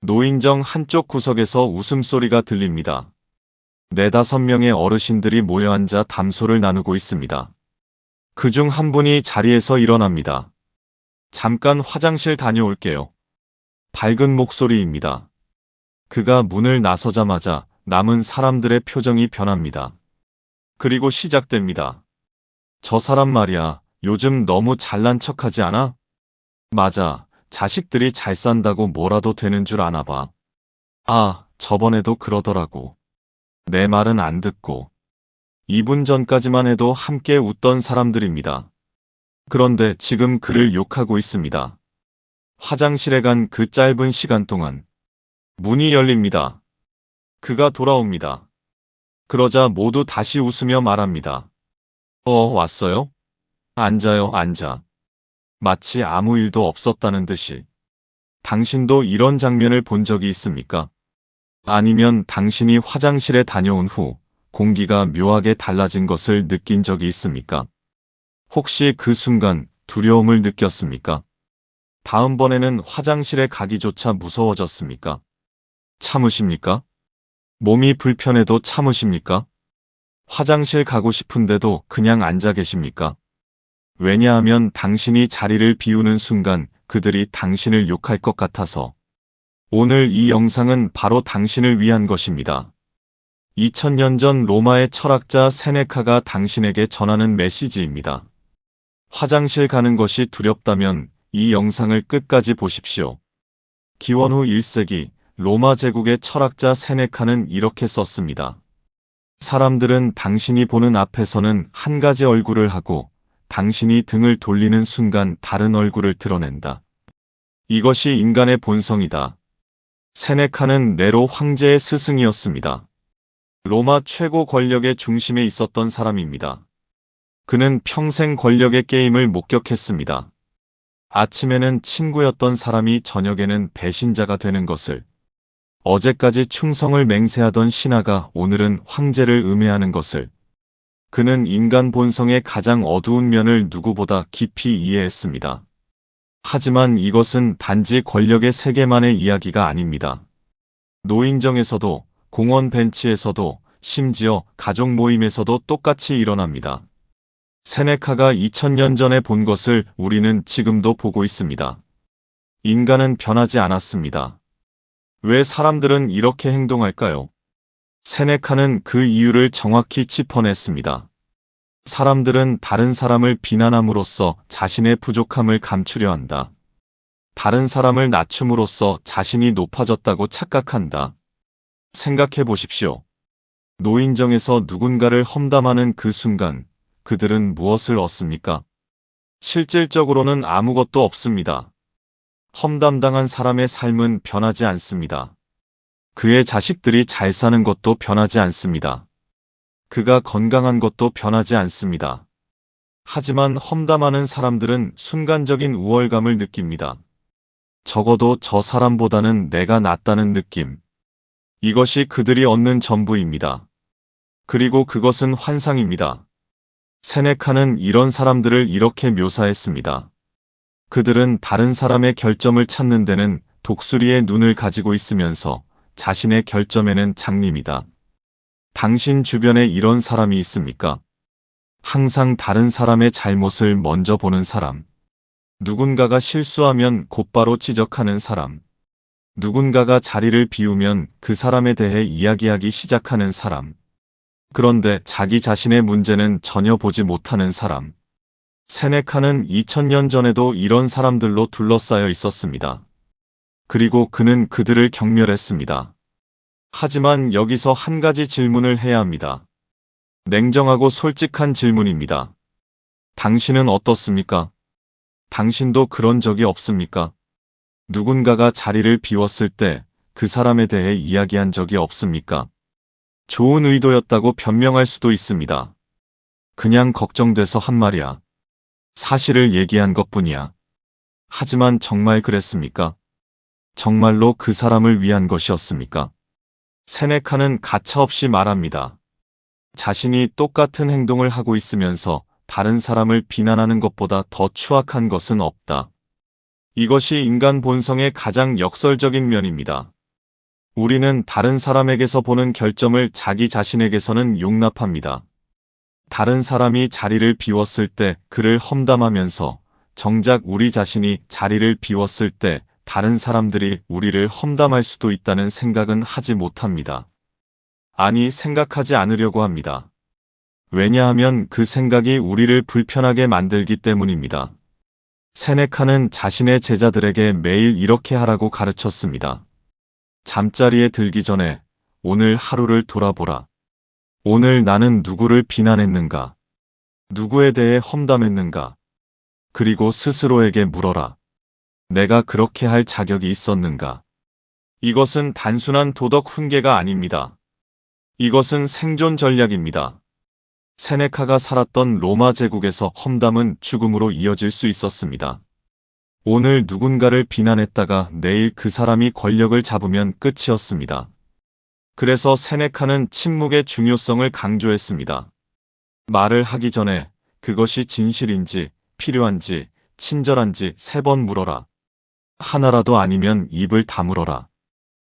노인정 한쪽 구석에서 웃음소리가 들립니다. 네다섯 명의 어르신들이 모여 앉아 담소를 나누고 있습니다. 그 중 한 분이 자리에서 일어납니다. 잠깐 화장실 다녀올게요. 밝은 목소리입니다. 그가 문을 나서자마자 남은 사람들의 표정이 변합니다. 그리고 시작됩니다. 저 사람 말이야, 요즘 너무 잘난 척하지 않아? 맞아, 자식들이 잘 산다고 뭐라도 되는 줄 아나 봐. 아, 저번에도 그러더라고. 내 말은 안 듣고. 2분 전까지만 해도 함께 웃던 사람들입니다. 그런데 지금 그를 욕하고 있습니다. 화장실에 간 그 짧은 시간 동안 문이 열립니다. 그가 돌아옵니다. 그러자 모두 다시 웃으며 말합니다. 어, 왔어요? 앉아요, 앉아. 마치 아무 일도 없었다는 듯이. 당신도 이런 장면을 본 적이 있습니까? 아니면 당신이 화장실에 다녀온 후 공기가 묘하게 달라진 것을 느낀 적이 있습니까? 혹시 그 순간 두려움을 느꼈습니까? 다음번에는 화장실에 가기조차 무서워졌습니까? 참으십니까? 몸이 불편해도 참으십니까? 화장실 가고 싶은데도 그냥 앉아 계십니까? 왜냐하면 당신이 자리를 비우는 순간 그들이 당신을 욕할 것 같아서. 오늘 이 영상은 바로 당신을 위한 것입니다. 2000년 전 로마의 철학자 세네카가 당신에게 전하는 메시지입니다. 화장실 가는 것이 두렵다면 이 영상을 끝까지 보십시오. 기원 후 1세기 로마 제국의 철학자 세네카는 이렇게 썼습니다. 사람들은 당신이 보는 앞에서는 한 가지 얼굴을 하고 당신이 등을 돌리는 순간 다른 얼굴을 드러낸다. 이것이 인간의 본성이다. 세네카는 네로 황제의 스승이었습니다. 로마 최고 권력의 중심에 있었던 사람입니다. 그는 평생 권력의 게임을 목격했습니다. 아침에는 친구였던 사람이 저녁에는 배신자가 되는 것을 어제까지 충성을 맹세하던 신하가 오늘은 황제를 음해하는 것을 그는 인간 본성의 가장 어두운 면을 누구보다 깊이 이해했습니다. 하지만 이것은 단지 권력의 세계만의 이야기가 아닙니다. 노인정에서도 공원 벤치에서도 심지어 가족 모임에서도 똑같이 일어납니다. 세네카가 2000년 전에 본 것을 우리는 지금도 보고 있습니다. 인간은 변하지 않았습니다. 왜 사람들은 이렇게 행동할까요? 세네카는 그 이유를 정확히 짚어냈습니다. 사람들은 다른 사람을 비난함으로써 자신의 부족함을 감추려 한다. 다른 사람을 낮춤으로써 자신이 높아졌다고 착각한다. 생각해 보십시오. 노인정에서 누군가를 험담하는 그 순간 그들은 무엇을 얻습니까? 실질적으로는 아무것도 없습니다. 험담당한 사람의 삶은 변하지 않습니다. 그의 자식들이 잘 사는 것도 변하지 않습니다. 그가 건강한 것도 변하지 않습니다. 하지만 험담하는 사람들은 순간적인 우월감을 느낍니다. 적어도 저 사람보다는 내가 낫다는 느낌. 이것이 그들이 얻는 전부입니다. 그리고 그것은 환상입니다. 세네카는 이런 사람들을 이렇게 묘사했습니다. 그들은 다른 사람의 결점을 찾는 데는 독수리의 눈을 가지고 있으면서 자신의 결점에는 장님이다. 당신 주변에 이런 사람이 있습니까? 항상 다른 사람의 잘못을 먼저 보는 사람. 누군가가 실수하면 곧바로 지적하는 사람. 누군가가 자리를 비우면 그 사람에 대해 이야기하기 시작하는 사람. 그런데 자기 자신의 문제는 전혀 보지 못하는 사람. 세네카는 2000년 전에도 이런 사람들로 둘러싸여 있었습니다. 그리고 그는 그들을 경멸했습니다. 하지만 여기서 한 가지 질문을 해야 합니다. 냉정하고 솔직한 질문입니다. 당신은 어떻습니까? 당신도 그런 적이 없습니까? 누군가가 자리를 비웠을 때 그 사람에 대해 이야기한 적이 없습니까? 좋은 의도였다고 변명할 수도 있습니다. 그냥 걱정돼서 한 말이야. 사실을 얘기한 것 뿐이야. 하지만 정말 그랬습니까? 정말로 그 사람을 위한 것이었습니까? 세네카는 가차없이 말합니다. 자신이 똑같은 행동을 하고 있으면서 다른 사람을 비난하는 것보다 더 추악한 것은 없다. 이것이 인간 본성의 가장 역설적인 면입니다. 우리는 다른 사람에게서 보는 결점을 자기 자신에게서는 용납합니다. 다른 사람이 자리를 비웠을 때 그를 험담하면서 정작 우리 자신이 자리를 비웠을 때 다른 사람들이 우리를 험담할 수도 있다는 생각은 하지 못합니다. 아니, 생각하지 않으려고 합니다. 왜냐하면 그 생각이 우리를 불편하게 만들기 때문입니다. 세네카는 자신의 제자들에게 매일 이렇게 하라고 가르쳤습니다. 잠자리에 들기 전에 오늘 하루를 돌아보라. 오늘 나는 누구를 비난했는가? 누구에 대해 험담했는가? 그리고 스스로에게 물어라. 내가 그렇게 할 자격이 있었는가? 이것은 단순한 도덕 훈계가 아닙니다. 이것은 생존 전략입니다. 세네카가 살았던 로마 제국에서 험담은 죽음으로 이어질 수 있었습니다. 오늘 누군가를 비난했다가 내일 그 사람이 권력을 잡으면 끝이었습니다. 그래서 세네카는 침묵의 중요성을 강조했습니다. 말을 하기 전에 그것이 진실인지 필요한지 친절한지 세 번 물어라. 하나라도 아니면 입을 다물어라.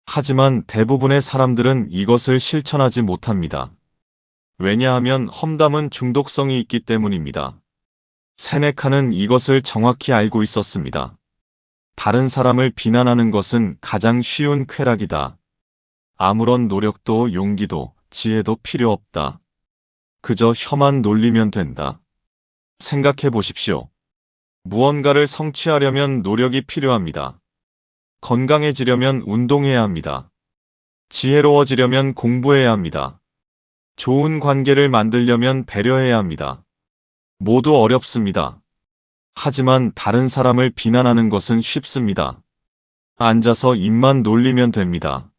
하지만 대부분의 사람들은 이것을 실천하지 못합니다. 왜냐하면 험담은 중독성이 있기 때문입니다. 세네카는 이것을 정확히 알고 있었습니다. 다른 사람을 비난하는 것은 가장 쉬운 쾌락이다. 아무런 노력도 용기도 지혜도 필요 없다. 그저 혀만 놀리면 된다. 생각해 보십시오. 무언가를 성취하려면 노력이 필요합니다. 건강해지려면 운동해야 합니다. 지혜로워지려면 공부해야 합니다. 좋은 관계를 만들려면 배려해야 합니다. 모두 어렵습니다. 하지만 다른 사람을 비난하는 것은 쉽습니다. 앉아서 입만 놀리면 됩니다.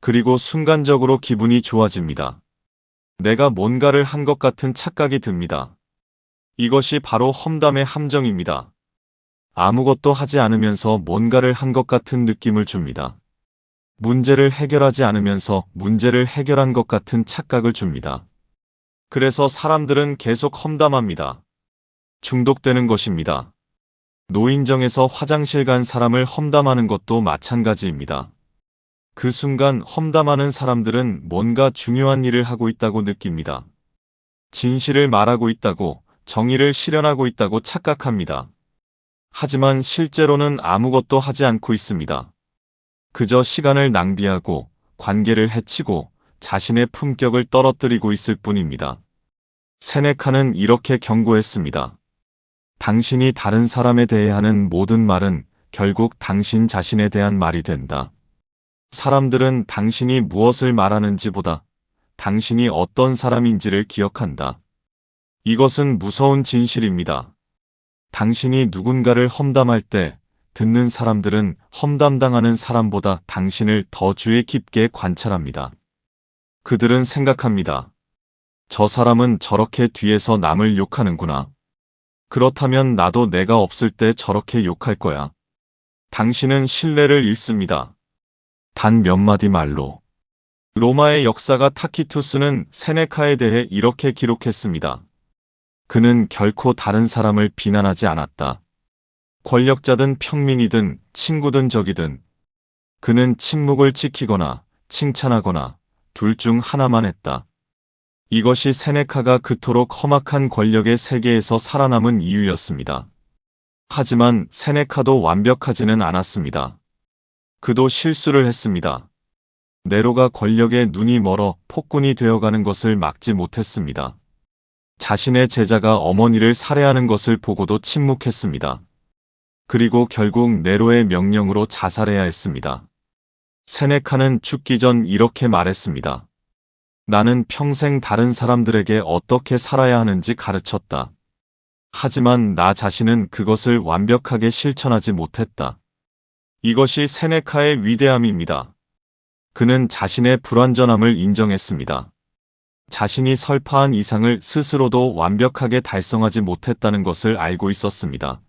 그리고 순간적으로 기분이 좋아집니다. 내가 뭔가를 한 것 같은 착각이 듭니다. 이것이 바로 험담의 함정입니다. 아무것도 하지 않으면서 뭔가를 한 것 같은 느낌을 줍니다. 문제를 해결하지 않으면서 문제를 해결한 것 같은 착각을 줍니다. 그래서 사람들은 계속 험담합니다. 중독되는 것입니다. 노인정에서 화장실 간 사람을 험담하는 것도 마찬가지입니다. 그 순간 험담하는 사람들은 뭔가 중요한 일을 하고 있다고 느낍니다. 진실을 말하고 있다고, 정의를 실현하고 있다고 착각합니다. 하지만 실제로는 아무것도 하지 않고 있습니다. 그저 시간을 낭비하고 관계를 해치고 자신의 품격을 떨어뜨리고 있을 뿐입니다. 세네카는 이렇게 경고했습니다. 당신이 다른 사람에 대해 하는 모든 말은 결국 당신 자신에 대한 말이 된다. 사람들은 당신이 무엇을 말하는지보다 당신이 어떤 사람인지를 기억한다. 이것은 무서운 진실입니다. 당신이 누군가를 험담할 때 듣는 사람들은 험담당하는 사람보다 당신을 더 주의 깊게 관찰합니다. 그들은 생각합니다. 저 사람은 저렇게 뒤에서 남을 욕하는구나. 그렇다면 나도 내가 없을 때 저렇게 욕할 거야. 당신은 신뢰를 잃습니다. 단 몇 마디 말로. 로마의 역사가 타키투스는 세네카에 대해 이렇게 기록했습니다. 그는 결코 다른 사람을 비난하지 않았다. 권력자든 평민이든 친구든 적이든 그는 침묵을 지키거나 칭찬하거나 둘 중 하나만 했다. 이것이 세네카가 그토록 험악한 권력의 세계에서 살아남은 이유였습니다. 하지만 세네카도 완벽하지는 않았습니다. 그도 실수를 했습니다. 네로가 권력에 눈이 멀어 폭군이 되어가는 것을 막지 못했습니다. 자신의 제자가 어머니를 살해하는 것을 보고도 침묵했습니다. 그리고 결국 네로의 명령으로 자살해야 했습니다. 세네카는 죽기 전 이렇게 말했습니다. 나는 평생 다른 사람들에게 어떻게 살아야 하는지 가르쳤다. 하지만 나 자신은 그것을 완벽하게 실천하지 못했다. 이것이 세네카의 위대함입니다. 그는 자신의 불완전함을 인정했습니다. 자신이 설파한 이상을 스스로도 완벽하게 달성하지 못했다는 것을 알고 있었습니다.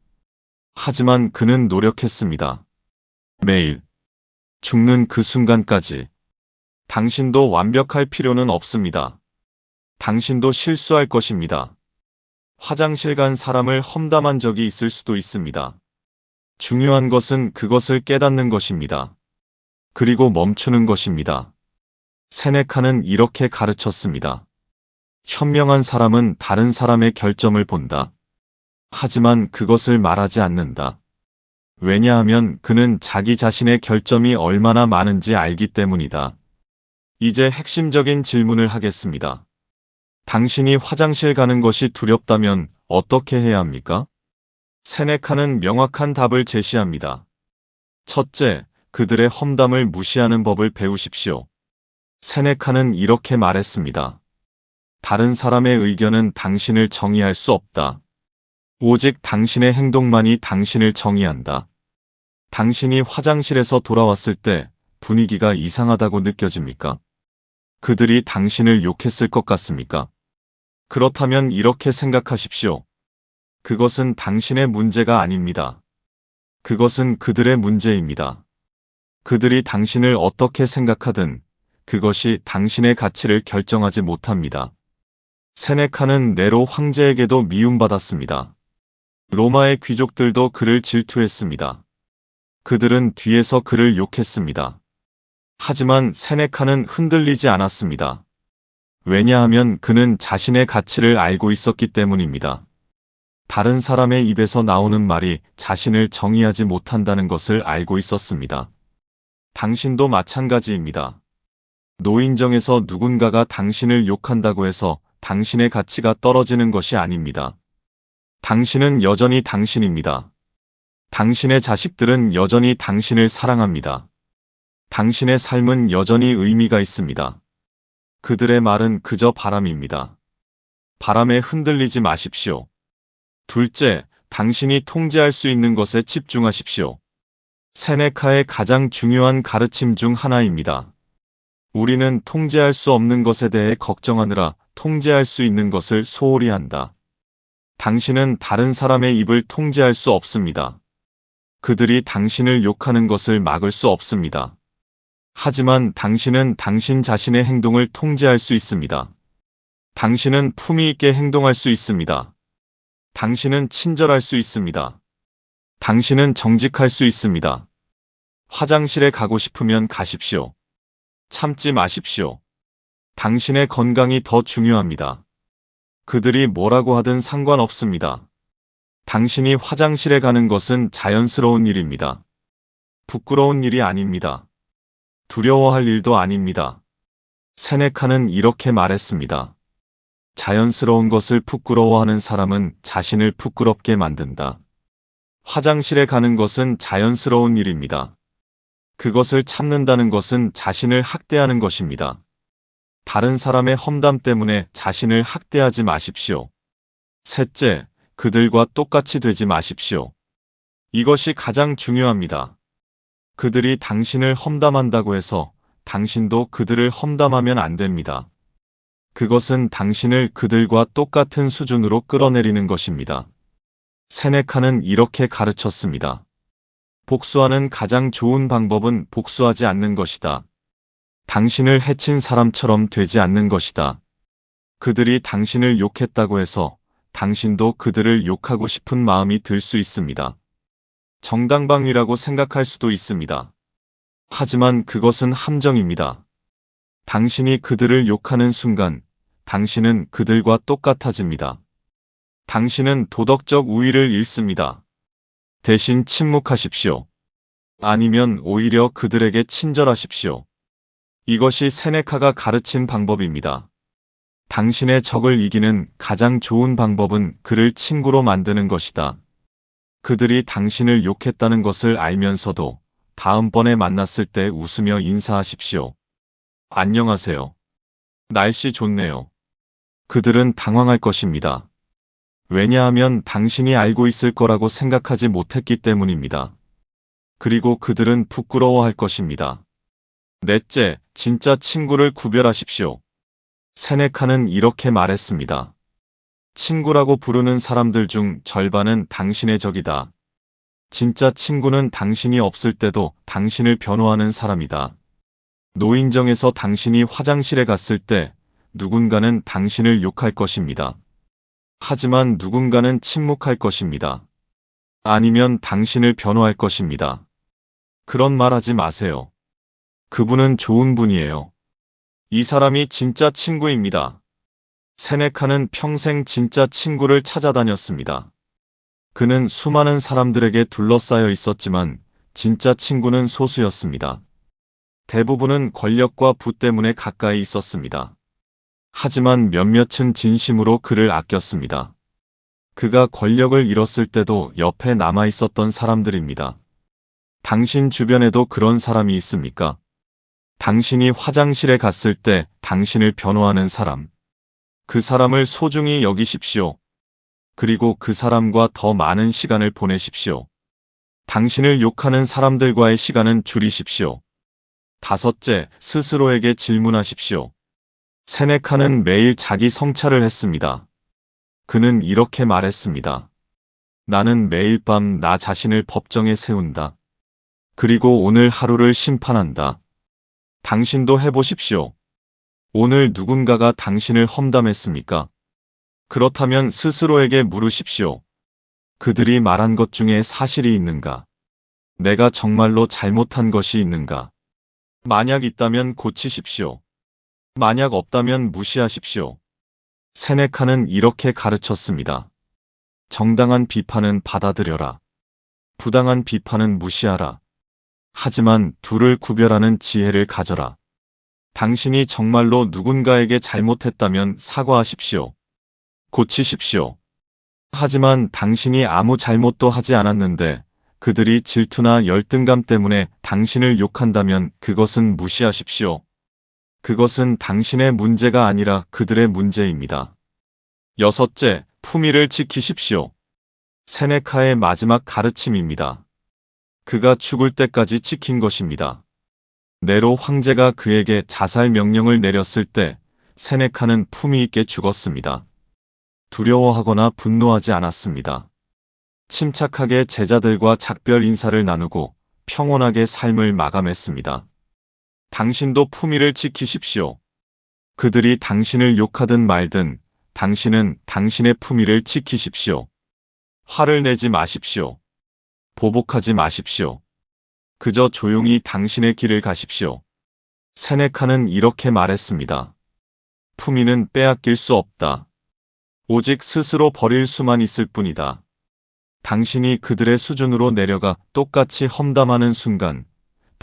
하지만 그는 노력했습니다. 매일 죽는 그 순간까지 당신도 완벽할 필요는 없습니다. 당신도 실수할 것입니다. 화장실 간 사람을 험담한 적이 있을 수도 있습니다. 중요한 것은 그것을 깨닫는 것입니다. 그리고 멈추는 것입니다. 세네카는 이렇게 가르쳤습니다. 현명한 사람은 다른 사람의 결점을 본다. 하지만 그것을 말하지 않는다. 왜냐하면 그는 자기 자신의 결점이 얼마나 많은지 알기 때문이다. 이제 핵심적인 질문을 하겠습니다. 당신이 화장실 가는 것이 두렵다면 어떻게 해야 합니까? 세네카는 명확한 답을 제시합니다. 첫째, 그들의 험담을 무시하는 법을 배우십시오. 세네카는 이렇게 말했습니다. 다른 사람의 의견은 당신을 정의할 수 없다. 오직 당신의 행동만이 당신을 정의한다. 당신이 화장실에서 돌아왔을 때 분위기가 이상하다고 느껴집니까? 그들이 당신을 욕했을 것 같습니까? 그렇다면 이렇게 생각하십시오. 그것은 당신의 문제가 아닙니다. 그것은 그들의 문제입니다. 그들이 당신을 어떻게 생각하든 그것이 당신의 가치를 결정하지 못합니다. 세네카는 네로 황제에게도 미움받았습니다. 로마의 귀족들도 그를 질투했습니다. 그들은 뒤에서 그를 욕했습니다. 하지만 세네카는 흔들리지 않았습니다. 왜냐하면 그는 자신의 가치를 알고 있었기 때문입니다. 다른 사람의 입에서 나오는 말이 자신을 정의하지 못한다는 것을 알고 있었습니다. 당신도 마찬가지입니다. 노인정에서 누군가가 당신을 욕한다고 해서 당신의 가치가 떨어지는 것이 아닙니다. 당신은 여전히 당신입니다. 당신의 자식들은 여전히 당신을 사랑합니다. 당신의 삶은 여전히 의미가 있습니다. 그들의 말은 그저 바람입니다. 바람에 흔들리지 마십시오. 둘째, 당신이 통제할 수 있는 것에 집중하십시오. 세네카의 가장 중요한 가르침 중 하나입니다. 우리는 통제할 수 없는 것에 대해 걱정하느라 통제할 수 있는 것을 소홀히 한다. 당신은 다른 사람의 입을 통제할 수 없습니다. 그들이 당신을 욕하는 것을 막을 수 없습니다. 하지만 당신은 당신 자신의 행동을 통제할 수 있습니다. 당신은 품위 있게 행동할 수 있습니다. 당신은 친절할 수 있습니다. 당신은 정직할 수 있습니다. 화장실에 가고 싶으면 가십시오. 참지 마십시오. 당신의 건강이 더 중요합니다. 그들이 뭐라고 하든 상관없습니다. 당신이 화장실에 가는 것은 자연스러운 일입니다. 부끄러운 일이 아닙니다. 두려워할 일도 아닙니다. 세네카는 이렇게 말했습니다. 자연스러운 것을 부끄러워하는 사람은 자신을 부끄럽게 만든다. 화장실에 가는 것은 자연스러운 일입니다. 그것을 참는다는 것은 자신을 학대하는 것입니다. 다른 사람의 험담 때문에 자신을 학대하지 마십시오. 셋째, 그들과 똑같이 되지 마십시오. 이것이 가장 중요합니다. 그들이 당신을 험담한다고 해서 당신도 그들을 험담하면 안 됩니다. 그것은 당신을 그들과 똑같은 수준으로 끌어내리는 것입니다. 세네카는 이렇게 가르쳤습니다. 복수하는 가장 좋은 방법은 복수하지 않는 것이다. 당신을 해친 사람처럼 되지 않는 것이다. 그들이 당신을 욕했다고 해서 당신도 그들을 욕하고 싶은 마음이 들 수 있습니다. 정당방위라고 생각할 수도 있습니다. 하지만 그것은 함정입니다. 당신이 그들을 욕하는 순간 당신은 그들과 똑같아집니다. 당신은 도덕적 우위를 잃습니다. 대신 침묵하십시오. 아니면 오히려 그들에게 친절하십시오. 이것이 세네카가 가르친 방법입니다. 당신의 적을 이기는 가장 좋은 방법은 그를 친구로 만드는 것이다. 그들이 당신을 욕했다는 것을 알면서도 다음번에 만났을 때 웃으며 인사하십시오. 안녕하세요. 날씨 좋네요. 그들은 당황할 것입니다. 왜냐하면 당신이 알고 있을 거라고 생각하지 못했기 때문입니다. 그리고 그들은 부끄러워할 것입니다. 넷째, 진짜 친구를 구별하십시오. 세네카는 이렇게 말했습니다. 친구라고 부르는 사람들 중 절반은 당신의 적이다. 진짜 친구는 당신이 없을 때도 당신을 변호하는 사람이다. 노인정에서 당신이 화장실에 갔을 때 누군가는 당신을 욕할 것입니다. 하지만 누군가는 침묵할 것입니다. 아니면 당신을 변호할 것입니다. 그런 말 하지 마세요. 그분은 좋은 분이에요. 이 사람이 진짜 친구입니다. 세네카는 평생 진짜 친구를 찾아다녔습니다. 그는 수많은 사람들에게 둘러싸여 있었지만 진짜 친구는 소수였습니다. 대부분은 권력과 부 때문에 가까이 있었습니다. 하지만 몇몇은 진심으로 그를 아꼈습니다. 그가 권력을 잃었을 때도 옆에 남아 있었던 사람들입니다. 당신 주변에도 그런 사람이 있습니까? 당신이 화장실에 갔을 때 당신을 변호하는 사람. 그 사람을 소중히 여기십시오. 그리고 그 사람과 더 많은 시간을 보내십시오. 당신을 욕하는 사람들과의 시간은 줄이십시오. 다섯째, 스스로에게 질문하십시오. 세네카는 매일 자기 성찰을 했습니다. 그는 이렇게 말했습니다. 나는 매일 밤 나 자신을 법정에 세운다. 그리고 오늘 하루를 심판한다. 당신도 해보십시오. 오늘 누군가가 당신을 험담했습니까? 그렇다면 스스로에게 물으십시오. 그들이 말한 것 중에 사실이 있는가? 내가 정말로 잘못한 것이 있는가? 만약 있다면 고치십시오. 만약 없다면 무시하십시오. 세네카는 이렇게 가르쳤습니다. 정당한 비판은 받아들여라. 부당한 비판은 무시하라. 하지만 둘을 구별하는 지혜를 가져라. 당신이 정말로 누군가에게 잘못했다면 사과하십시오. 고치십시오. 하지만 당신이 아무 잘못도 하지 않았는데 그들이 질투나 열등감 때문에 당신을 욕한다면 그것은 무시하십시오. 그것은 당신의 문제가 아니라 그들의 문제입니다. 여섯째, 품위를 지키십시오. 세네카의 마지막 가르침입니다. 그가 죽을 때까지 지킨 것입니다. 네로 황제가 그에게 자살 명령을 내렸을 때 세네카는 품위 있게 죽었습니다. 두려워하거나 분노하지 않았습니다. 침착하게 제자들과 작별 인사를 나누고 평온하게 삶을 마감했습니다. 당신도 품위를 지키십시오. 그들이 당신을 욕하든 말든 당신은 당신의 품위를 지키십시오. 화를 내지 마십시오. 보복하지 마십시오. 그저 조용히 당신의 길을 가십시오. 세네카는 이렇게 말했습니다. 품위는 빼앗길 수 없다. 오직 스스로 버릴 수만 있을 뿐이다. 당신이 그들의 수준으로 내려가 똑같이 험담하는 순간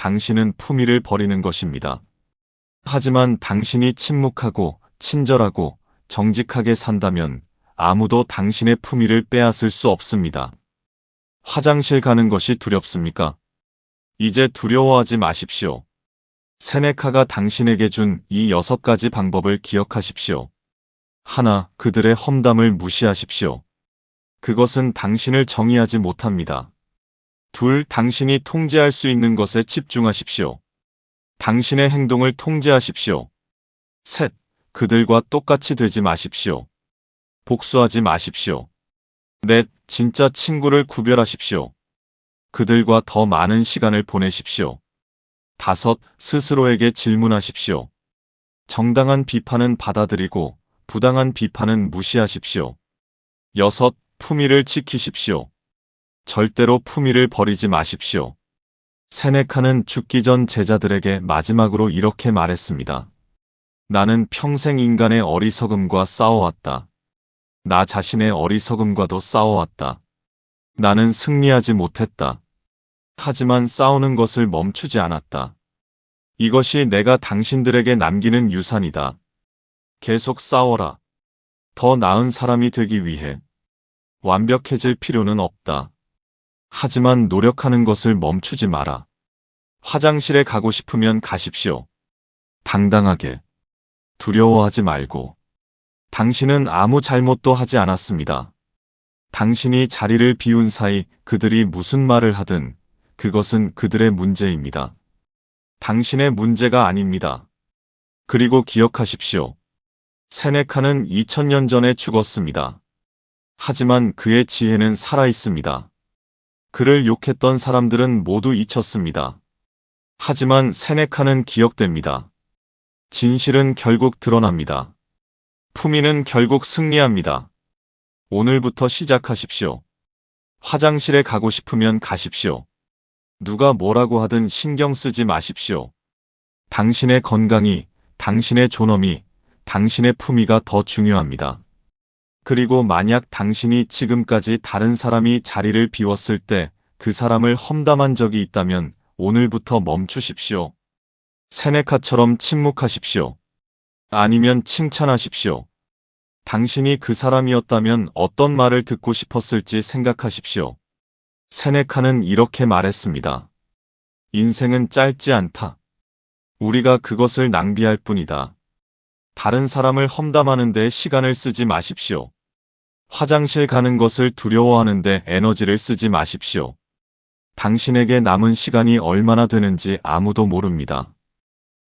당신은 품위를 버리는 것입니다. 하지만 당신이 침묵하고 친절하고 정직하게 산다면 아무도 당신의 품위를 빼앗을 수 없습니다. 화장실 가는 것이 두렵습니까? 이제 두려워하지 마십시오. 세네카가 당신에게 준 이 여섯 가지 방법을 기억하십시오. 하나, 그들의 험담을 무시하십시오. 그것은 당신을 정의하지 못합니다. 둘, 당신이 통제할 수 있는 것에 집중하십시오. 당신의 행동을 통제하십시오. 셋, 그들과 똑같이 되지 마십시오. 복수하지 마십시오. 넷, 진짜 친구를 구별하십시오. 그들과 더 많은 시간을 보내십시오. 다섯, 스스로에게 질문하십시오. 정당한 비판은 받아들이고 부당한 비판은 무시하십시오. 여섯, 품위를 지키십시오. 절대로 품위를 버리지 마십시오. 세네카는 죽기 전 제자들에게 마지막으로 이렇게 말했습니다. 나는 평생 인간의 어리석음과 싸워왔다. 나 자신의 어리석음과도 싸워왔다. 나는 승리하지 못했다. 하지만 싸우는 것을 멈추지 않았다. 이것이 내가 당신들에게 남기는 유산이다. 계속 싸워라. 더 나은 사람이 되기 위해. 완벽해질 필요는 없다. 하지만 노력하는 것을 멈추지 마라. 화장실에 가고 싶으면 가십시오. 당당하게. 두려워하지 말고. 당신은 아무 잘못도 하지 않았습니다. 당신이 자리를 비운 사이 그들이 무슨 말을 하든 그것은 그들의 문제입니다. 당신의 문제가 아닙니다. 그리고 기억하십시오. 세네카는 2000년 전에 죽었습니다. 하지만 그의 지혜는 살아있습니다. 그를 욕했던 사람들은 모두 잊혔습니다. 하지만 세네카는 기억됩니다. 진실은 결국 드러납니다. 품위는 결국 승리합니다. 오늘부터 시작하십시오. 화장실에 가고 싶으면 가십시오. 누가 뭐라고 하든 신경 쓰지 마십시오. 당신의 건강이, 당신의 존엄이, 당신의 품위가 더 중요합니다. 그리고 만약 당신이 지금까지 다른 사람이 자리를 비웠을 때 그 사람을 험담한 적이 있다면 오늘부터 멈추십시오. 세네카처럼 침묵하십시오. 아니면 칭찬하십시오. 당신이 그 사람이었다면 어떤 말을 듣고 싶었을지 생각하십시오. 세네카는 이렇게 말했습니다. 인생은 짧지 않다. 우리가 그것을 낭비할 뿐이다. 다른 사람을 험담하는 데 시간을 쓰지 마십시오. 화장실 가는 것을 두려워하는데 에너지를 쓰지 마십시오. 당신에게 남은 시간이 얼마나 되는지 아무도 모릅니다.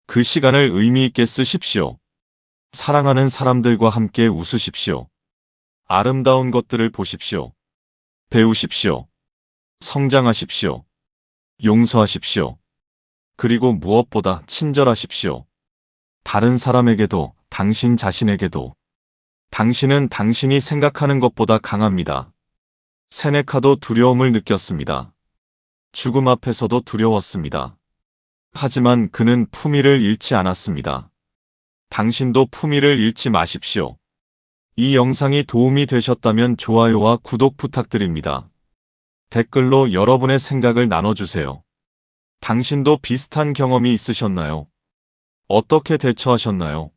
그 시간을 의미 있게 쓰십시오. 사랑하는 사람들과 함께 웃으십시오. 아름다운 것들을 보십시오. 배우십시오. 성장하십시오. 용서하십시오. 그리고 무엇보다 친절하십시오. 다른 사람에게도 당신 자신에게도 당신은 당신이 생각하는 것보다 강합니다. 세네카도 두려움을 느꼈습니다. 죽음 앞에서도 두려웠습니다. 하지만 그는 품위를 잃지 않았습니다. 당신도 품위를 잃지 마십시오. 이 영상이 도움이 되셨다면 좋아요와 구독 부탁드립니다. 댓글로 여러분의 생각을 나눠주세요. 당신도 비슷한 경험이 있으셨나요? 어떻게 대처하셨나요?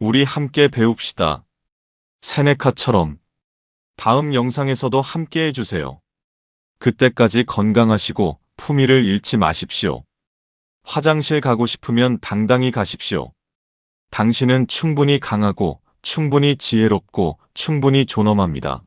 우리 함께 배웁시다. 세네카처럼 다음 영상에서도 함께 해주세요. 그때까지 건강하시고 품위를 잃지 마십시오. 화장실 가고 싶으면 당당히 가십시오. 당신은 충분히 강하고 충분히 지혜롭고 충분히 존엄합니다.